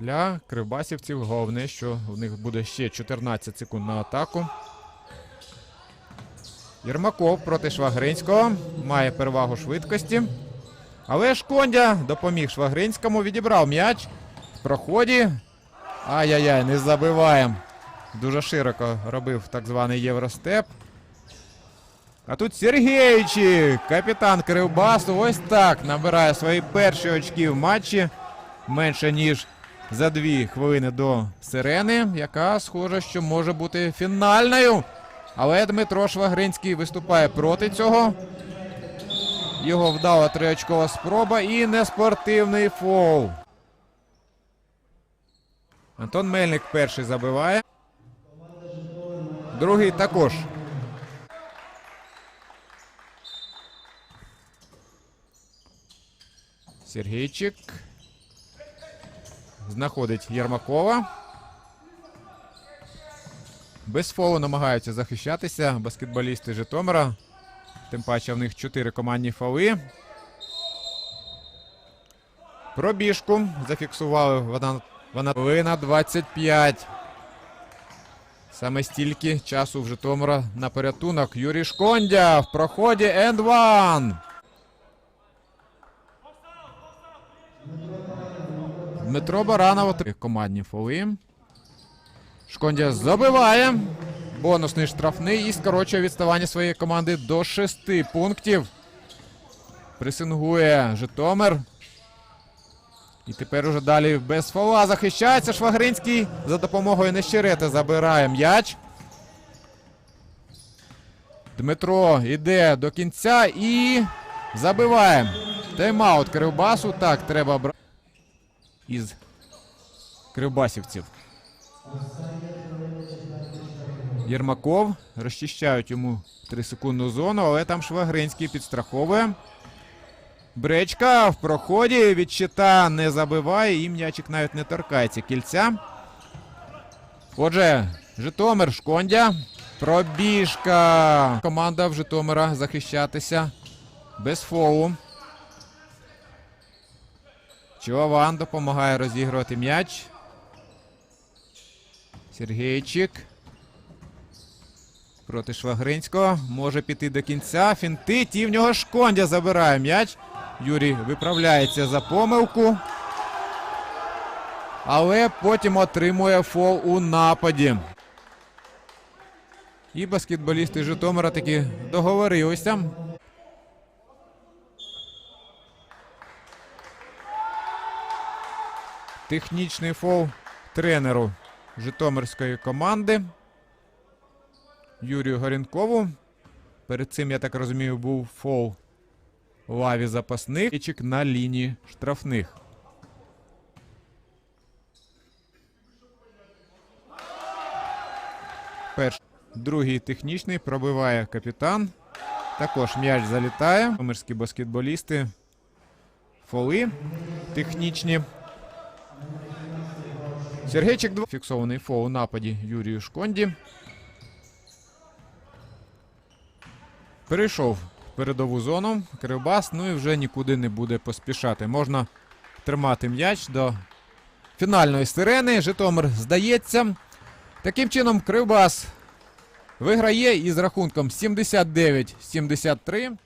Для кривбасівців головне, що в них буде ще 14 секунд на атаку. Єрмаков проти Швагринського. Має перевагу швидкості. Але Шкондя допоміг Швагринському, відібрав м'яч. В проході. Ай-яй-яй, не забиваємо. Дуже широко робив так званий Євростеп. А тут Сергійчик, капітан Кривбасу, ось так набирає свої перші очки в матчі. Менше ніж за дві хвилини до сирени, яка схоже, що може бути фінальною. Але Дмитро Швагринський виступає проти цього. Його вдала триочкова спроба і неспортивний фол. Антон Мельник перший забиває. Другий також. Сергійчик. Знаходить Єрмакова. Без фолу намагаються захищатися баскетболісти Житомира. Тим паче в них чотири командні фоли. Пробіжку зафіксували вона, вона 25. Саме стільки часу в Житомира на порятунок. Юрій Шкондя в проході енд ван. Дмитро Баранов командні фоли. Шкондя забиває. Бонусний штрафний і скорочує відставання своєї команди до 6 пунктів. Пресингує Житомир. І тепер уже далі без фола захищається Швагринський. За допомогою Нещерети забирає м'яч. Дмитро йде до кінця і забиває. Тайм-аут Кривбасу. Так, треба брати із кривбасівців. Єрмаков. Розчищають йому 3-секундну зону, але там Швагринський підстраховує. Бречка в проході від щита не забиває і м'ячик навіть не торкається кільця. Отже, Житомир, Шкондя. Пробіжка. Команда в Житомира захищатися без фолу. Чован допомагає розігрувати м'яч. Сергійчик. Проти Швагринського. Може піти до кінця. Фінтить. І в нього Шкондя забирає м'яч. Юрій виправляється за помилку. Але потім отримує фол у нападі. І баскетболісти Житомира таки договорилися. Технічний фол тренеру Житомирської команди Юрію Горінкову. Перед цим, я так розумію, був фол лаві запасних. М'ячик на лінії штрафних. Перший. Другий технічний пробиває капітан. Також м'яч залітає. Житомирські баскетболісти. Фоли технічні. Сергійчик 2. Фіксований фол у нападі Юрію Шконді. Перейшов передову зону. Кривбас, ну і вже нікуди не буде поспішати. Можна тримати м'яч до фінальної сирени. Житомир здається. Таким чином, Кривбас виграє із рахунком 79-73.